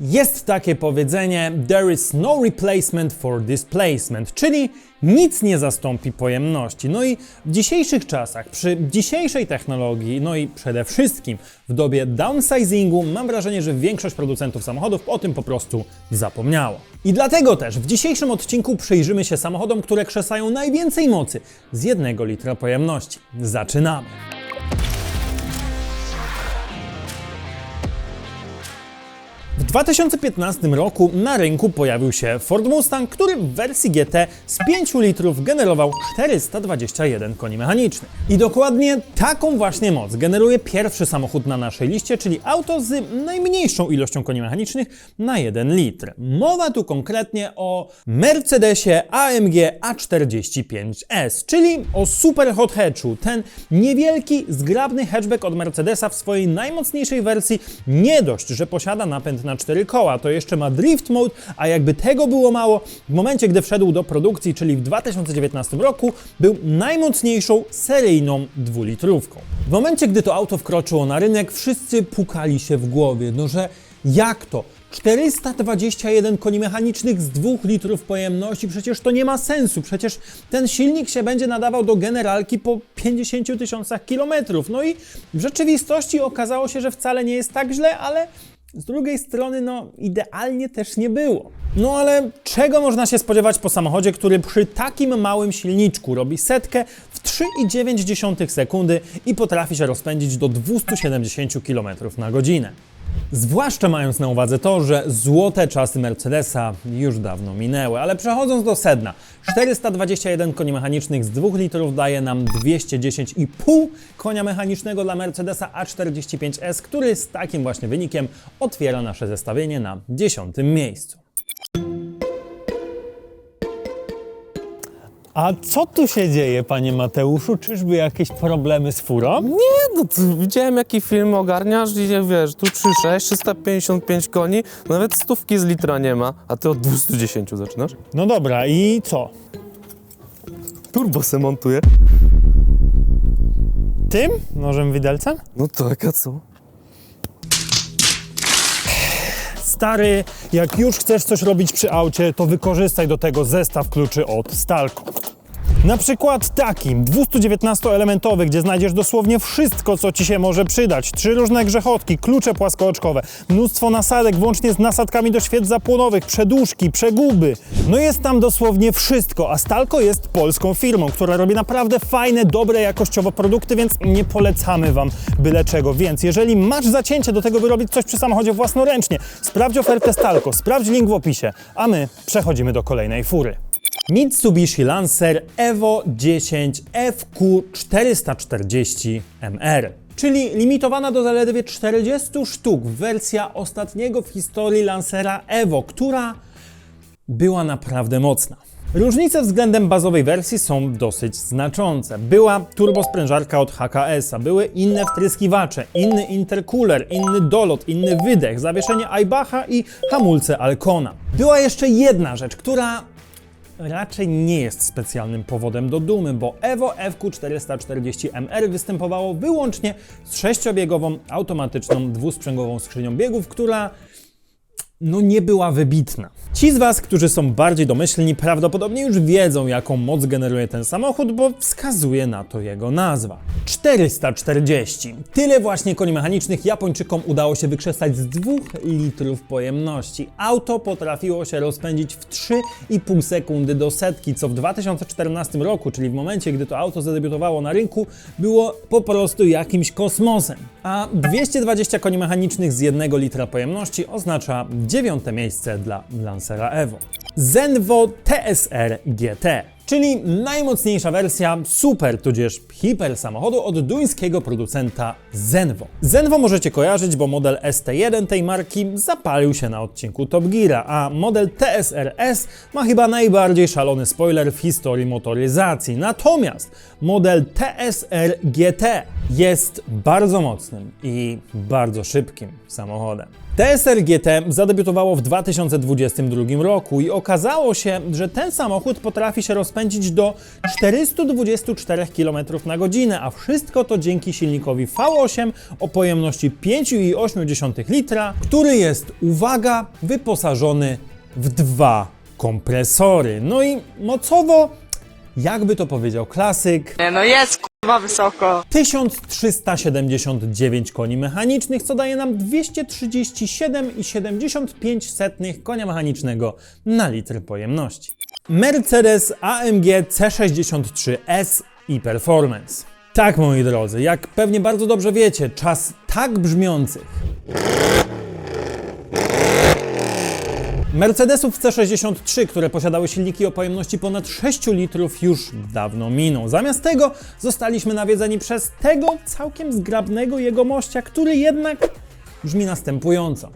Jest takie powiedzenie there is no replacement for displacement, czyli nic nie zastąpi pojemności. No i w dzisiejszych czasach, przy dzisiejszej technologii, no i przede wszystkim w dobie downsizingu, mam wrażenie, że większość producentów samochodów o tym po prostu zapomniało. I dlatego też w dzisiejszym odcinku przyjrzymy się samochodom, które krzesają najwięcej mocy z jednego litra pojemności. Zaczynamy! W 2015 roku na rynku pojawił się Ford Mustang, który w wersji GT z 5 litrów generował 421 koni mechanicznych. I dokładnie taką właśnie moc generuje pierwszy samochód na naszej liście, czyli auto z najmniejszą ilością koni mechanicznych na 1 litr. Mowa tu konkretnie o Mercedesie AMG A45S, czyli o super hot hatchu. Ten niewielki, zgrabny hatchback od Mercedesa w swojej najmocniejszej wersji nie dość, że posiada napęd na cztery koła, to jeszcze ma drift mode, a jakby tego było mało, w momencie gdy wszedł do produkcji, czyli w 2019 roku, był najmocniejszą seryjną dwulitrówką. W momencie gdy to auto wkroczyło na rynek, wszyscy pukali się w głowie, no że jak to? 421 koni mechanicznych z 2 litrów pojemności, przecież to nie ma sensu, przecież ten silnik się będzie nadawał do generalki po 50 tysiącach kilometrów. No i w rzeczywistości okazało się, że wcale nie jest tak źle, ale z drugiej strony, no, idealnie też nie było. No ale czego można się spodziewać po samochodzie, który przy takim małym silniczku robi setkę w 3,9 sekundy i potrafi się rozpędzić do 270 km na godzinę? Zwłaszcza mając na uwadze to, że złote czasy Mercedesa już dawno minęły, ale przechodząc do sedna, 421 koni mechanicznych z 2 litrów daje nam 210,5 konia mechanicznego dla Mercedesa A45S, który z takim właśnie wynikiem otwiera nasze zestawienie na 10 miejscu. A co tu się dzieje, panie Mateuszu? Czyżby jakieś problemy z furą? Nie, no to widziałem jaki film ogarniasz i wiesz, tu 3,6, 355 koni, nawet stówki z litra nie ma, a ty od 210 zaczynasz? No dobra, i co? Turbo se montuje. Tym? Nożem widelcem? No tak, a co? Stary, jak już chcesz coś robić przy aucie, to wykorzystaj do tego zestaw kluczy od Stalco. Na przykład taki, 219-elementowy, gdzie znajdziesz dosłownie wszystko, co Ci się może przydać. Trzy różne grzechotki, klucze płaskooczkowe, mnóstwo nasadek, włącznie z nasadkami do świec zapłonowych, przedłużki, przeguby. No jest tam dosłownie wszystko, a Stalco jest polską firmą, która robi naprawdę fajne, dobre jakościowo produkty, więc nie polecamy Wam byle czego. Więc jeżeli masz zacięcie do tego, by robić coś przy samochodzie własnoręcznie, sprawdź ofertę Stalco, sprawdź link w opisie, a my przechodzimy do kolejnej fury. Mitsubishi Lancer Evo 10 FQ440MR, czyli limitowana do zaledwie 40 sztuk wersja ostatniego w historii Lancera Evo, która była naprawdę mocna. Różnice względem bazowej wersji są dosyć znaczące. Była turbosprężarka od HKS-a, były inne wtryskiwacze, inny intercooler, inny dolot, inny wydech, zawieszenie Aybacha i hamulce Alcona. Była jeszcze jedna rzecz, która raczej nie jest specjalnym powodem do dumy, bo Evo FQ440MR występowało wyłącznie z sześciobiegową, automatyczną, dwusprzęgłową skrzynią biegów, która no nie była wybitna. Ci z Was, którzy są bardziej domyślni, prawdopodobnie już wiedzą, jaką moc generuje ten samochód, bo wskazuje na to jego nazwa. 440. Tyle właśnie koni mechanicznych Japończykom udało się wykrzesać z 2 litrów pojemności. Auto potrafiło się rozpędzić w 3,5 sekundy do setki, co w 2014 roku, czyli w momencie, gdy to auto zadebiutowało na rynku, było po prostu jakimś kosmosem. A 220 koni mechanicznych z 1 litra pojemności oznacza dziewiąte miejsce dla Lancera Evo. Zenvo TSR GT, czyli najmocniejsza wersja super tudzież hiper samochodu od duńskiego producenta Zenvo. Zenvo możecie kojarzyć, bo model ST1 tej marki zapalił się na odcinku Top Geara, a model TSR S ma chyba najbardziej szalony spoiler w historii motoryzacji. Natomiast model TSR GT jest bardzo mocnym i bardzo szybkim samochodem. TSR GT zadebiutowało w 2022 roku i okazało się, że ten samochód potrafi się rozpędzić do 424 km na godzinę, a wszystko to dzięki silnikowi V8 o pojemności 5,8 litra, który jest, uwaga, wyposażony w dwa kompresory. No i mocowo, jakby to powiedział klasyk, no jest wysoko. 1379 koni mechanicznych, co daje nam 237,75 konia mechanicznego na litr pojemności. Mercedes AMG C63S i Performance. Tak, moi drodzy, jak pewnie bardzo dobrze wiecie, czas tak brzmiących Mercedesów C63, które posiadały silniki o pojemności ponad 6 litrów, już dawno minął. Zamiast tego zostaliśmy nawiedzeni przez tego całkiem zgrabnego jegomościa, który jednak brzmi następująco.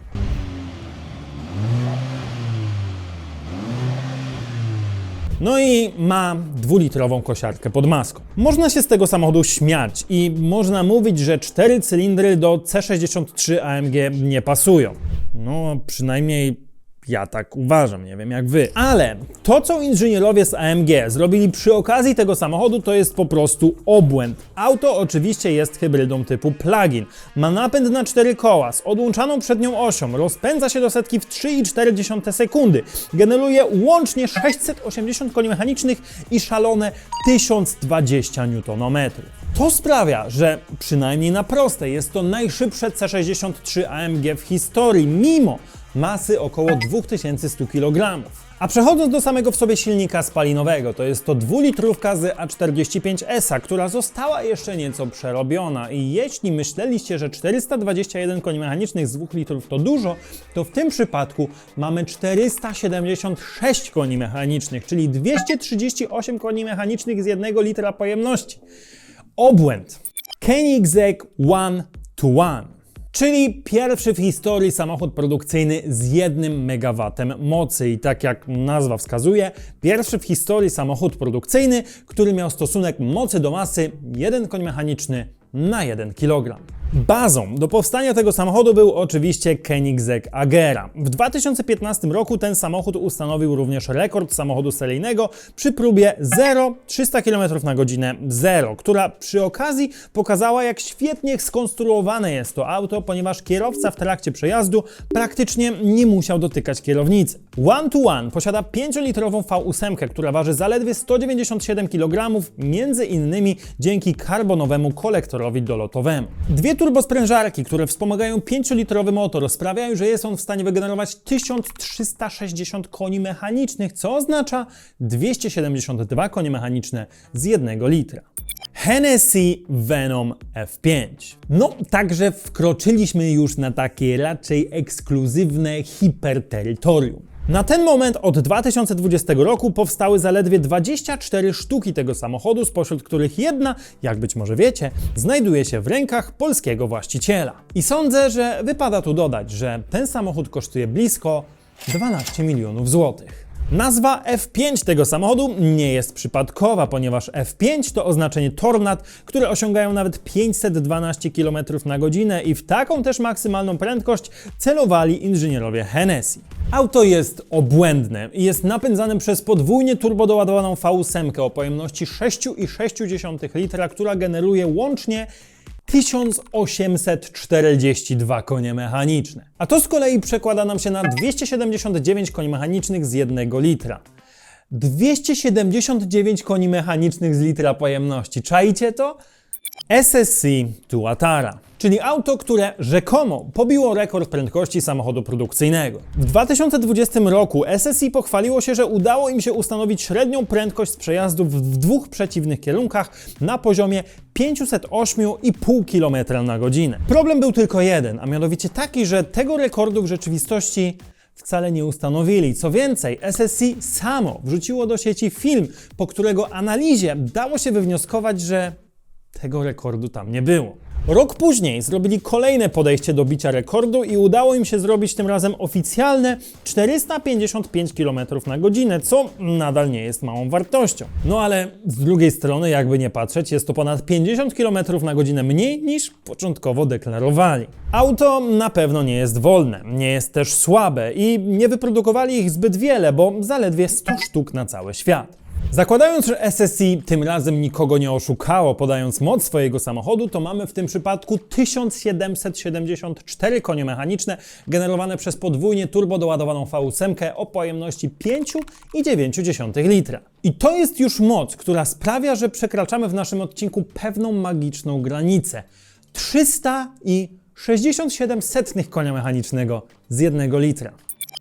No i ma dwulitrową kosiarkę pod maską. Można się z tego samochodu śmiać i można mówić, że cztery cylindry do C63 AMG nie pasują. No, przynajmniej ja tak uważam, nie wiem jak wy. Ale to, co inżynierowie z AMG zrobili przy okazji tego samochodu, to jest po prostu obłęd. Auto oczywiście jest hybrydą typu plug-in. Ma napęd na cztery koła z odłączaną przednią osią, rozpędza się do setki w 3,4 sekundy, generuje łącznie 680 koni mechanicznych i szalone 1020 Nm. To sprawia, że przynajmniej na proste jest to najszybsze C63 AMG w historii, mimo masy około 2100 kg. A przechodząc do samego w sobie silnika spalinowego, to jest to dwulitrówka z A45S, która została jeszcze nieco przerobiona i jeśli myśleliście, że 421 koni mechanicznych z 2 litrów to dużo, to w tym przypadku mamy 476 koni mechanicznych, czyli 238 koni mechanicznych z 1 litra pojemności. Obłęd. Koenigsegg One to One. Czyli pierwszy w historii samochód produkcyjny z 1 MW mocy i tak jak nazwa wskazuje, pierwszy w historii samochód produkcyjny, który miał stosunek mocy do masy 1 koń mechaniczny na 1 kg. Bazą do powstania tego samochodu był oczywiście Koenigsegg Agera. W 2015 roku ten samochód ustanowił również rekord samochodu seryjnego przy próbie 0 300 km na godzinę 0, która przy okazji pokazała jak świetnie skonstruowane jest to auto, ponieważ kierowca w trakcie przejazdu praktycznie nie musiał dotykać kierownicy. One to One posiada 5-litrową V8, która waży zaledwie 197 kg, między innymi dzięki karbonowemu kolektorowi dolotowemu. Dwie turbosprężarki, które wspomagają 5-litrowy motor, sprawiają, że jest on w stanie wygenerować 1360 koni mechanicznych, co oznacza 272 konie mechaniczne z 1 litra. Hennessy Venom F5. No, także wkroczyliśmy już na takie raczej ekskluzywne hiperterytorium. Na ten moment od 2020 roku powstały zaledwie 24 sztuki tego samochodu, spośród których jedna, jak być może wiecie, znajduje się w rękach polskiego właściciela. I sądzę, że wypada tu dodać, że ten samochód kosztuje blisko 12 milionów złotych. Nazwa F5 tego samochodu nie jest przypadkowa, ponieważ F5 to oznaczenie tornad, które osiągają nawet 512 km na godzinę i w taką też maksymalną prędkość celowali inżynierowie Hennessy. Auto jest obłędne i jest napędzane przez podwójnie turbodoładowaną V8 o pojemności 6,6 litra, która generuje łącznie 1842 konie mechaniczne. A to z kolei przekłada nam się na 279 koni mechanicznych z 1 litra. 279 koni mechanicznych z litra pojemności. Czajcie to? SSC Tuatara, czyli auto, które rzekomo pobiło rekord prędkości samochodu produkcyjnego. W 2020 roku SSI pochwaliło się, że udało im się ustanowić średnią prędkość z przejazdów w dwóch przeciwnych kierunkach na poziomie 508,5 km na godzinę. Problem był tylko jeden, a mianowicie taki, że tego rekordu w rzeczywistości wcale nie ustanowili. Co więcej, SSC samo wrzuciło do sieci film, po którego analizie dało się wywnioskować, że tego rekordu tam nie było. Rok później zrobili kolejne podejście do bicia rekordu i udało im się zrobić tym razem oficjalne 455 km na godzinę, co nadal nie jest małą wartością. No ale z drugiej strony, jakby nie patrzeć, jest to ponad 50 km na godzinę mniej niż początkowo deklarowali. Auto na pewno nie jest wolne, nie jest też słabe i nie wyprodukowali ich zbyt wiele, bo zaledwie 100 sztuk na cały świat. Zakładając, że SSI tym razem nikogo nie oszukało, podając moc swojego samochodu, to mamy w tym przypadku 1774 konie mechaniczne generowane przez podwójnie turbo doładowaną V8 o pojemności 5,9 litra. I to jest już moc, która sprawia, że przekraczamy w naszym odcinku pewną magiczną granicę. 367 setnych konia mechanicznego z 1 litra.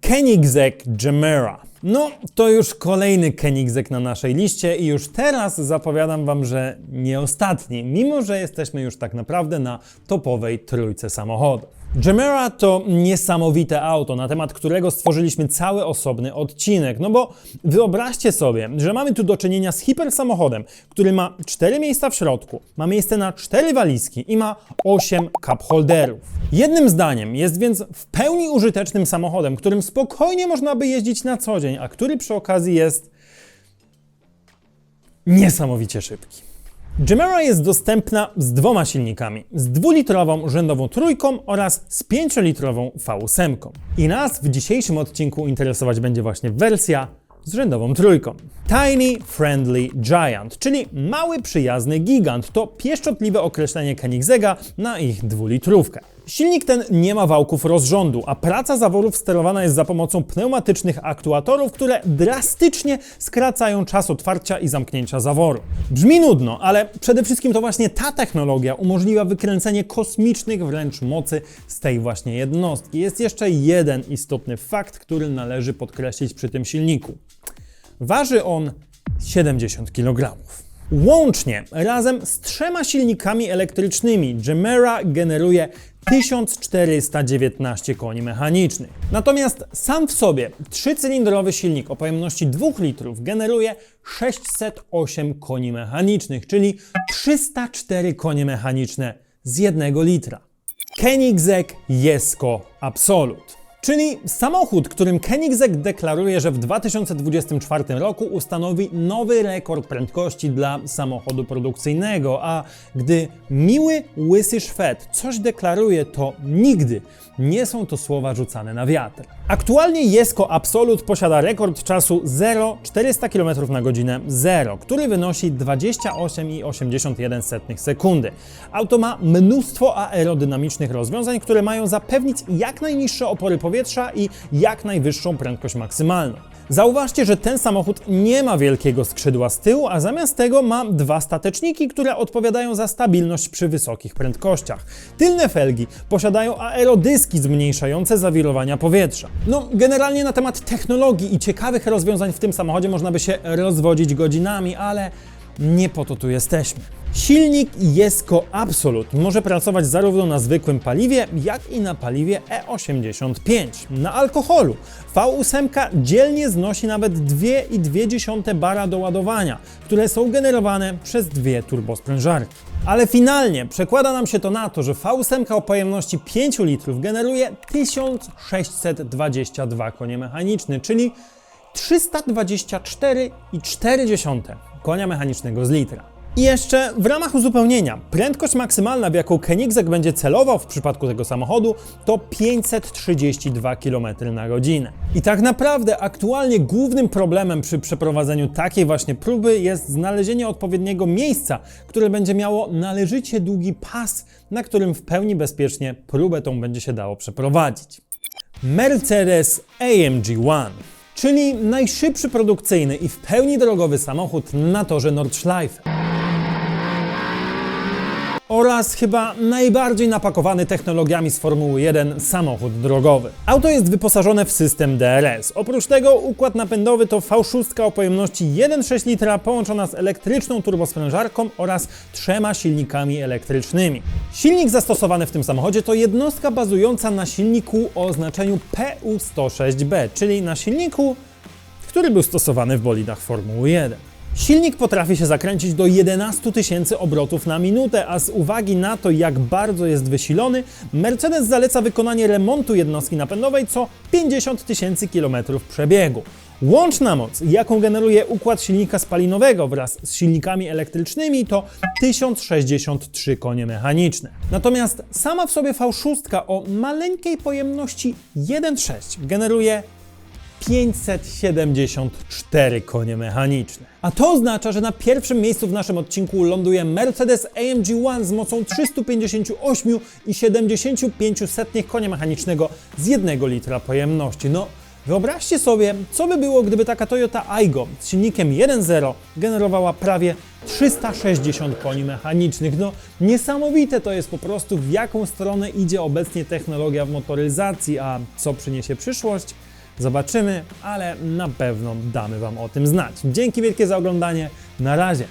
Koenigsegg Gemera. No, to już kolejny Koenigsegg na naszej liście i już teraz zapowiadam Wam, że nie ostatni, mimo że jesteśmy już tak naprawdę na topowej trójce samochodów. Gemera to niesamowite auto, na temat którego stworzyliśmy cały osobny odcinek. No bo wyobraźcie sobie, że mamy tu do czynienia z hipersamochodem, który ma 4 miejsca w środku, ma miejsce na 4 walizki i ma 8 cup holderów. Jednym zdaniem jest więc w pełni użytecznym samochodem, którym spokojnie można by jeździć na co dzień, a który przy okazji jest niesamowicie szybki. Gemera jest dostępna z dwoma silnikami, z dwulitrową rzędową trójką oraz z 5-litrową V8. I nas w dzisiejszym odcinku interesować będzie właśnie wersja z rzędową trójką. Tiny Friendly Giant, czyli mały przyjazny gigant, to pieszczotliwe określenie Koenigsegga na ich dwulitrówkę. Silnik ten nie ma wałków rozrządu, a praca zaworów sterowana jest za pomocą pneumatycznych aktuatorów, które drastycznie skracają czas otwarcia i zamknięcia zaworu. Brzmi nudno, ale przede wszystkim to właśnie ta technologia umożliwia wykręcenie kosmicznych wręcz mocy z tej właśnie jednostki. Jest jeszcze jeden istotny fakt, który należy podkreślić przy tym silniku. Waży on 70 kg. Łącznie, razem z trzema silnikami elektrycznymi, Gemera generuje 1419 koni mechanicznych. Natomiast sam w sobie trzycylindrowy silnik o pojemności 2 litrów generuje 608 koni mechanicznych, czyli 304 konie mechaniczne z 1 litra. Koenigsegg Jesko Absolut. Czyli samochód, którym Koenigsegg deklaruje, że w 2024 roku ustanowi nowy rekord prędkości dla samochodu produkcyjnego, a gdy miły, łysy Szwed coś deklaruje, to nigdy nie są to słowa rzucane na wiatr. Aktualnie Jesko Absolut posiada rekord czasu 0 400 km na godzinę 0, który wynosi 28,81 sekundy. Auto ma mnóstwo aerodynamicznych rozwiązań, które mają zapewnić jak najniższe opory powietrza i jak najwyższą prędkość maksymalną. Zauważcie, że ten samochód nie ma wielkiego skrzydła z tyłu, a zamiast tego ma dwa stateczniki, które odpowiadają za stabilność przy wysokich prędkościach. Tylne felgi posiadają aerodyski zmniejszające zawirowania powietrza. No, generalnie na temat technologii i ciekawych rozwiązań w tym samochodzie można by się rozwodzić godzinami, ale nie po to tu jesteśmy. Silnik Jesko Absolut może pracować zarówno na zwykłym paliwie, jak i na paliwie E85. Na alkoholu V8 dzielnie znosi nawet 2,2 bara do ładowania, które są generowane przez dwie turbosprężarki. Ale finalnie przekłada nam się to na to, że V8 o pojemności 5 litrów generuje 1622 konie mechaniczne, czyli 324,4 konia mechanicznego z litra. I jeszcze w ramach uzupełnienia, prędkość maksymalna, w jaką Koenigsegg będzie celował w przypadku tego samochodu, to 532 km na godzinę. I tak naprawdę aktualnie głównym problemem przy przeprowadzeniu takiej właśnie próby jest znalezienie odpowiedniego miejsca, które będzie miało należycie długi pas, na którym w pełni bezpiecznie próbę tą będzie się dało przeprowadzić. Mercedes AMG One czyli najszybszy produkcyjny i w pełni drogowy samochód na torze Nordschleife. Oraz chyba najbardziej napakowany technologiami z Formuły 1 samochód drogowy. Auto jest wyposażone w system DRS. Oprócz tego układ napędowy to V6 o pojemności 1,6 litra połączona z elektryczną turbosprężarką oraz trzema silnikami elektrycznymi. Silnik zastosowany w tym samochodzie to jednostka bazująca na silniku o oznaczeniu PU106B, czyli na silniku, który był stosowany w bolidach Formuły 1. Silnik potrafi się zakręcić do 11 tysięcy obrotów na minutę, a z uwagi na to, jak bardzo jest wysilony, Mercedes zaleca wykonanie remontu jednostki napędowej co 50 tysięcy kilometrów przebiegu. Łączna moc, jaką generuje układ silnika spalinowego wraz z silnikami elektrycznymi to 1063 konie mechaniczne. Natomiast sama w sobie V6 o maleńkiej pojemności 1.6 generuje 574 konie mechaniczne. A to oznacza, że na pierwszym miejscu w naszym odcinku ląduje Mercedes AMG One z mocą 358,75 konia mechanicznego z 1 litra pojemności. No, Wyobraźcie sobie, co by było, gdyby taka Toyota Aygo z silnikiem 1.0 generowała prawie 360 koni mechanicznych. No, niesamowite to jest po prostu, w jaką stronę idzie obecnie technologia w motoryzacji, a co przyniesie przyszłość, zobaczymy, ale na pewno damy Wam o tym znać. Dzięki wielkie za oglądanie, na razie.